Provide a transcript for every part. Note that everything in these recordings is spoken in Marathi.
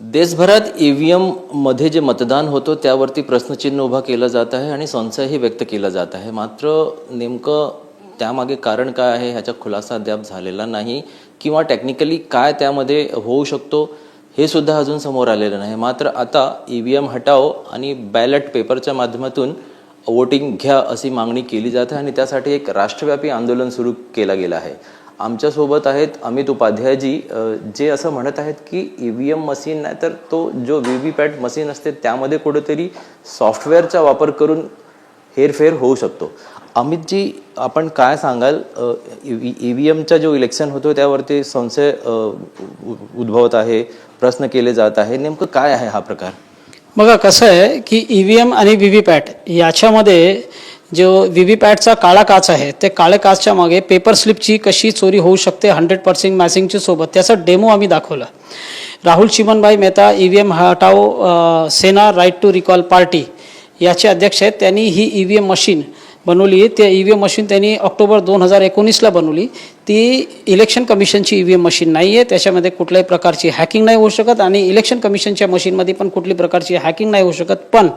देशभरात ईव्हीएममध्ये जे मतदान होतं त्यावरती प्रश्नचिन्ह उभा केलं जात आहे आणि संशयही व्यक्त केला जात आहे. मात्र नेमकं त्यामागे कारण काय आहे ह्याचा खुलासा अद्याप झालेला नाही किंवा टेक्निकली काय त्यामध्ये होऊ शकतो हे सुद्धा अजून समोर आलेलं नाही. मात्र आता ई व्ही एम हटाओ आणि बॅलेट पेपरच्या माध्यमातून वोटिंग घ्या अशी मागणी केली जाते आणि त्यासाठी एक राष्ट्रव्यापी आंदोलन सुरू केलं गेलं आहे. आमच्यासोबत आहेत अमित उपाध्यायजी जे असं म्हणत आहेत की ई व्ही एम मशीन नाही तर तो जो व्ही व्ही पॅट मशीन असते त्यामध्ये कुठेतरी सॉफ्टवेअरचा वापर करून हेरफेर होऊ शकतो. अमितजी आपण काय सांगाल? ई व्ही एमचा जो इलेक्शन होतो त्यावरती संशय उद्भवत आहे प्रश्न केले जात आहे. नेमकं काय आहे हा प्रकार? बघा कसं आहे की ई व्ही एम आणि व्ही व्ही पॅट याच्यामध्ये जो व्ही व्ही पॅटचा काळा काच आहे ते काळ्या काचच्या मागे पेपर स्लिपची कशी चोरी होऊ शकते हंड्रेड पर्सेंट मॅचिंगच्या सोबत त्याचा डेमो आम्ही दाखवला. Rahul Chimanbhai Mehta E V M Hatao Sena right to recall party याचे अध्यक्ष आहेत. त्यांनी ही ई व्ही एम मशीन बनवली. त्या ई व्ही एम मशीन त्यांनी ऑक्टोबर दोन हजार एकोणीसला बनवली. ती इलेक्शन कमिशनची ई व्ही एम मशीन नाही आहे. त्याच्यामध्ये कुठल्याही प्रकारची हॅकिंग नाही होऊ शकत आणि इलेक्शन कमिशनच्या मशीनमध्ये पण कुठली प्रकारची हॅकिंग नाही होऊ शकत. पण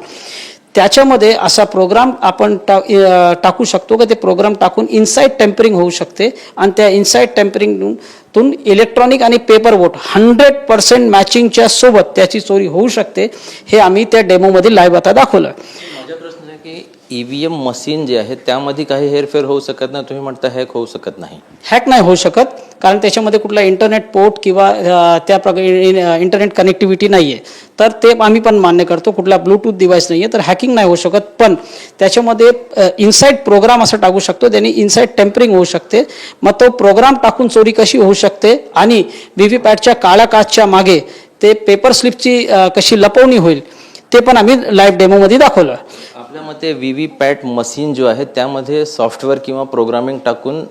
त्याच्यामध्ये असा प्रोग्राम आपण टा टाकू शकतो का? ते प्रोग्राम टाकून इनसाईड टेम्परिंग होऊ शकते. आणि त्या इनसाईड टेम्परिंगतून इलेक्ट्रॉनिक आणि पेपर वोट हंड्रेड पर्सेंट मॅचिंगच्या सोबत त्याची चोरी होऊ शकते. हे आम्ही त्या डेमोमध्ये लाईव्ह आता दाखवलं माझा प्रश्न आहे की ई व्ही एम मशीन जे आहे त्यामध्ये काही हेरफेर होऊ शकत नाही. तुम्ही म्हणता हॅक होऊ शकत नाही. हॅक नाही होऊ शकत कारण त्याच्यामध्ये कुठला इंटरनेट पोर्ट किंवा त्या प्रकार इंटरनेट कनेक्टिव्हिटी नाही आहे तर ते आम्ही पण मान्य करतो कुठला ब्लूटूथ डिव्हाइस नाही आहे तर हॅकिंग नाही होऊ शकत. पण त्याच्यामध्ये इनसाईड प्रोग्राम असं टाकू शकतो त्याने इनसाईड टेम्परिंग होऊ शकते. मग तो प्रोग्राम टाकून चोरी कशी होऊ शकते? आणि व्ही व्ही पॅटच्या काळ्या काचच्या मागे ते पेपर स्लिपची कशी लपवणी होईल ते पण आम्ही लाईव्ह डेमोमध्ये दाखवलं. आपल्या मते व्ही व्ही पॅट मशीन जो आहे त्यामध्ये सॉफ्टवेअर किंवा प्रोग्रामिंग टाकून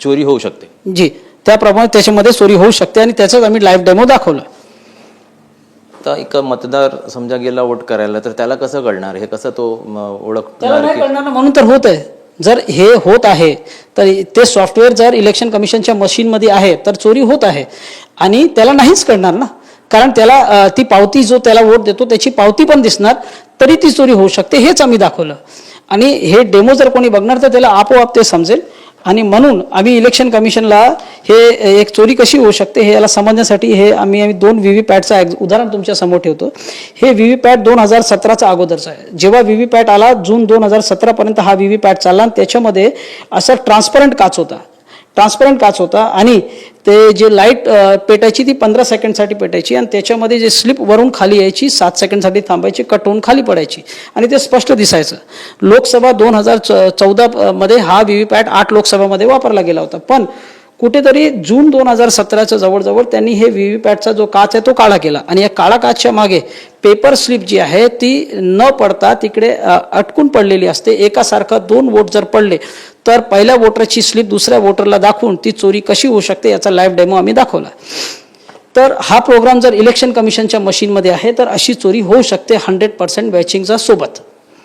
चोरी होऊ शकते. जी त्याप्रमाणे त्याच्यामध्ये चोरी होऊ शकते आणि त्याचंच आम्ही लाईव्ह डेमो दाखवलं. तर एक मतदार समजा गेला वोट करायला तर त्याला कसं कळणार? हे कसं तो म, त्याला ओळखणार नाही की कळणार ना, म्हणून तर होत आहे. जर हे होत आहे तर ते सॉफ्टवेअर जर इलेक्शन कमिशनच्या मशीनमध्ये आहे तर चोरी होत आहे. आणि त्याला नाहीच कळणार ना. कारण त्याला ती पावती जो त्याला वोट देतो त्याची पावती पण दिसणार तरी ती चोरी होऊ शकते हेच आम्ही दाखवलं. आणि हे डेमो जर कोणी बघणार तर त्याला आपोआप ते समजेल. आणि म्हणून आम्ही इलेक्शन कमिशनला हे एक चोरी कशी होऊ शकते हे याला समजण्यासाठी हे आम्ही आम्ही दोन व्ही व्ही पॅटचं उदाहरण तुमच्यासमोर ठेवतो. हे व्ही व्ही पॅट दोन हजार सतराचा अगोदरचा आहे. जेव्हा व्ही व्ही पॅट आला जून दोन हजार सतरापर्यंत हा व्ही व्ही पॅट चालला आणि त्याच्यामध्ये असा ट्रान्सपरंट काच होता. ट्रान्सपरंट काच होता आणि ते जे लाइट पेटायची ती पंधरा सेकंडसाठी पेटायची आणि त्याच्यामध्ये जे स्लिप वरून खाली यायची सात सेकंडसाठी थांबायची कट होऊन खाली पडायची. आणि ते स्पष्ट दिसायचं. लोकसभा दोन हजार चौदा मध्ये हा व्ही व्ही पॅट आठ लोकसभामध्ये वापरला गेला होता. पण कुठेतरी जून दोन हजार सतराच्या जवळजवळ त्यांनी हे व्ही व्ही पॅटचा जो काच आहे तो काळा केला. आणि या काळा काचच्या मागे पेपर स्लिप जी आहे ती न पडता तिकडे अटकून पडलेली असते. एकासारखं दोन वोट जर पडले तर पहिल्या वोटरची स्लिप दुसऱ्या वोटरला दाखवून ती चोरी कशी होऊ शकते याचा लाईव्ह डेमो आम्ही दाखवला. तर हा प्रोग्राम जर इलेक्शन कमिशनच्या मशीनमध्ये आहे तर अशी चोरी होऊ शकते हंड्रेड पर्सेंट बॅचिंगचा सोबत.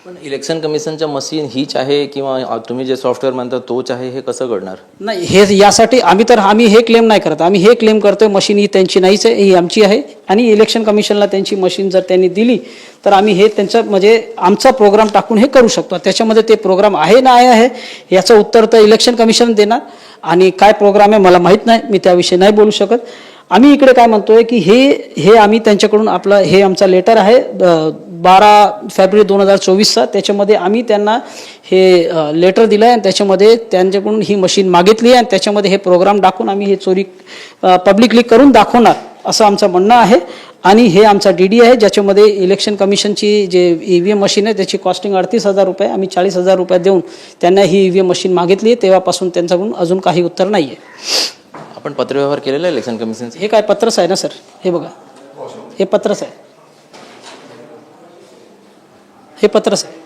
पण इलेक्शन कमिशनच्या मशीन हीच आहे किंवा तुम्ही जे सॉफ्टवेअर म्हणता तोच आहे हे कसं घडणार? नाही हे यासाठी आम्ही तर आम्ही हे क्लेम नाही करत. आम्ही हे क्लेम करतोय मशीन ही त्यांची नाहीच आहे ही आमची आहे. आणि इलेक्शन कमिशनला त्यांची मशीन जर त्यांनी दिली तर आम्ही हे त्यांचं म्हणजे आमचा प्रोग्राम टाकून हे करू शकतो. त्याच्यामध्ये ते प्रोग्राम आहे ना आहे याचं उत्तर तर इलेक्शन कमिशन देणार. आणि काय प्रोग्राम आहे मला माहीत नाही मी त्याविषयी नाही बोलू शकत. आम्ही इकडे काय म्हणतोय की हे हे आम्ही त्यांच्याकडून आपलं हे आमचा लेटर आहे बारा फेब्रुवारी दोन हजार चोवीसचा. त्याच्यामध्ये आम्ही त्यांना हे लेटर दिलं आहे आणि त्याच्यामध्ये त्यांच्याकडून ही मशीन मागितली आहे आणि त्याच्यामध्ये हे प्रोग्राम टाकून आम्ही हे चोरी पब्लिकली करून दाखवणार असं आमचं म्हणणं आहे. आणि हे आमचा डी डी आहे ज्याच्यामध्ये इलेक्शन कमिशनची जे ई व्ही एम मशीन आहे त्याची कॉस्टिंग अडतीस हजार रुपये आम्ही चाळीस हजार रुपये देऊन त्यांना ही ई व्ही एम मशीन मागितली आहे. तेव्हापासून त्यांच्याकडून अजून काही उत्तर नाही आहे. आपण पत्रव्यवहार केलेला आहे इलेक्शन कमिशनचा हे काय पत्रच आहे ना सर? हे बघा. हे पत्रच आहे. हे पत्रच आहे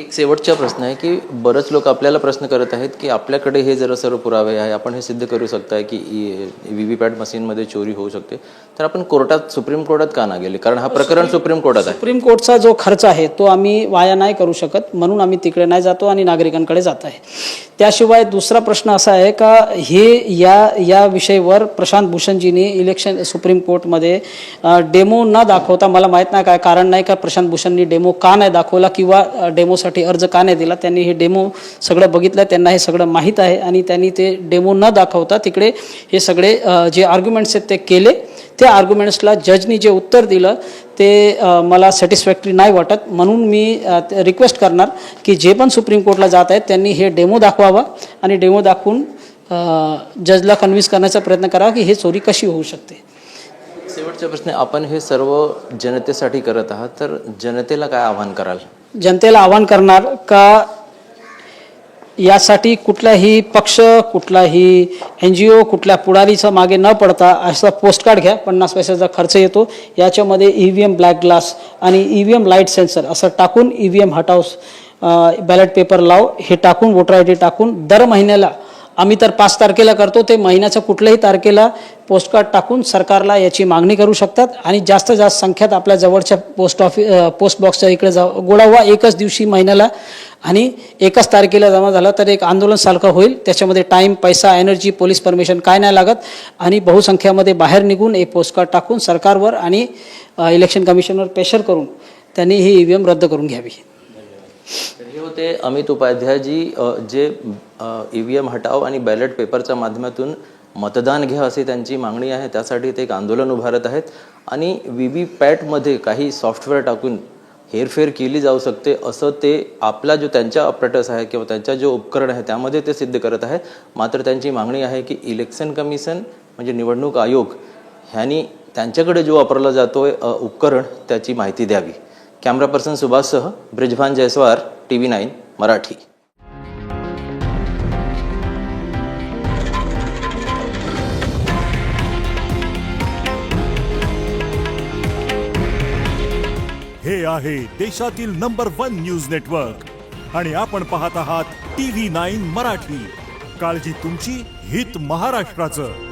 एक शेवटचा प्रश्न आहे की बरेच लोक आपल्याला प्रश्न करत आहेत की आपल्याकडे हे जर सर्व पुरावे आहे आपण हे सिद्ध करू शकताय की व्ही व्ही पॅट मशीनमध्ये चोरी होऊ शकते. तर आपण कोर्टात सुप्रीम कोर्टात का ना गेले? कारण हा प्रकरण सुप्रीम कोर्टात आहे. सुप्रीम कोर्टचा जो खर्च आहे तो आम्ही वाया नाही करू शकत म्हणून आम्ही तिकडे नाही जातो आणि नागरिकांकडे जात आहे. त्याशिवाय दुसरा प्रश्न असा आहे का हे या या विषयावर प्रशांत भूषणजींनी इलेक्शन सुप्रीम कोर्टमध्ये डेमो न दाखवता मला माहीत नाही काय कारण नाही का प्रशांत भूषणनी डेमो का नाही दाखवला किंवा अ, डेमोसाठी अर्ज का नाही दिला त्यांनी हे डेमो सगळं बघितलं त्यांना हे सगळं माहीत आहे आणि त्यांनी ते डेमो न दाखवता तिकडे हे सगळे जे आर्ग्युमेंट्स आहेत ते केले. त्या आर्ग्युमेंट्सला जजनी जे उत्तर दिलं ते मला सॅटिस्फॅक्टरी नाही वाटत. म्हणून मी रिक्वेस्ट करणार की जे पण सुप्रीम कोर्टला जात आहेत त्यांनी हे डेमो दाखवावा आणि डेमो दाखवून जजला कन्व्हिन्स करण्याचा प्रयत्न करावा की हे चोरी कशी होऊ शकते. शेवटचा प्रश्न आपण हे सर्व जनतेसाठी करत आहात तर जनतेला काय आव्हान कराल? जनतेला आवाहन करणार का यासाठी कुठलाही पक्ष कुठलाही एन जी ओ कुठल्या पुढारीचं मागे न पडता असा पोस्टकार्ड घ्या. पन्नास पैशाचा खर्च येतो. याच्यामध्ये E V M black glass आणि E V M light sensor असं टाकून ई व्ही एम हटाऊस बॅलेट पेपर लाव. हे टाकून वोटर आय डी टाकून दर महिन्याला आम्ही तर पाच तारखेला करतो ते महिन्याच्या कुठल्याही तारखेला पोस्टकार्ड टाकून सरकारला याची मागणी करू शकतात आणि जास्त जास्त संख्यात आपल्या जवळच्या पोस्ट ऑफिस पोस्ट बॉक्सच्या इकडे जा गोळा व्हा एकच दिवशी महिन्याला आणि एकाच तारखेला जमा झाला तर एक आंदोलन सारखं होईल. त्याच्यामध्ये टाईम पैसा एनर्जी पोलीस परमिशन काय नाही लागत आणि बहुसंख्यामध्ये बाहेर निघून एक पोस्टकार्ड टाकून सरकारवर आणि इलेक्शन कमिशनवर प्रेशर करून त्यांनी ही ई व्ही एम रद्द करून घ्यावी. तर हे होते. अमित उपाध्याय जी जे ई व्ही एम हटाव आणि बॅलेट पेपरच्या माध्यमातून मतदान घ्या अशी त्यांची मागणी आहे त्यासाठी ते एक आंदोलन उभारत आहेत. आणि व्ही व्ही पॅटमध्ये काही सॉफ्टवेअर टाकून हेरफेर केली जाऊ शकते असं ते आपला जो त्यांच्या ऑपरेटर्स आहे किंवा त्यांच्या जो उपकरण आहे त्यामध्ये ते सिद्ध करत आहेत मात्र त्यांची मागणी आहे की इलेक्शन कमिशन म्हणजे निवडणूक आयोग ह्यांनी त्यांच्याकडे जो वापरला जातो उपकरण त्याची माहिती द्यावी. Camera person सुभाषसह Brijbhan Jaiswar T V nine Marathi. हे आहे देशातील नंबर वन न्यूज नेटवर्क. आणि आपण पाहत आहात टी व्ही नाईन मराठी. काळजी तुमची हित महाराष्ट्राचं.